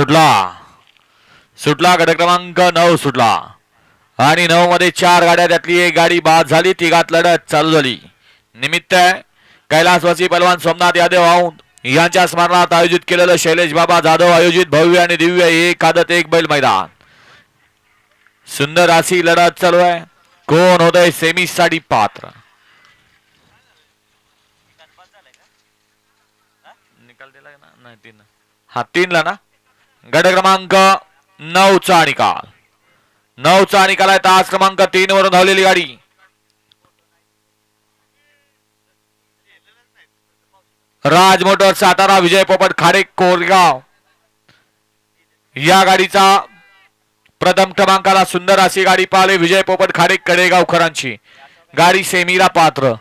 सुटला. सुटला गट क्रमांक नऊ सुटला. आणि नऊ मध्ये चार गाड्या त्यातली एक गाडी बाद झाली तिघात लढत चालू झाली. निमित्त आहे कैलासवासी पलवान सोमनाथ यादव औंध यांच्या स्मरणात आयोजित केलेलं शैलेश बाबा जाधव आयोजित भव्य आणि दिव्य एक आदत एक बैल मैदान. सुंदर अशी लढत चालू आहे. कोण होतय सेमी साठी पात्र? निकाल दिला ना? नाही तीन. हा तीनला ना? गट क्रमांक नऊचा निकाल. नऊचा निकाल आहे तास क्रमांक तीन वरून धावलेली गाडी. राज मोटर सातारा विजय पोपट खाडे कोरगाव. या गाडीचा प्रथम क्रमांकाला सुंदर अशी गाडी पाहिले विजय पोपट खाडे कडेगावकरांची. गाडी सेमीला पात्र.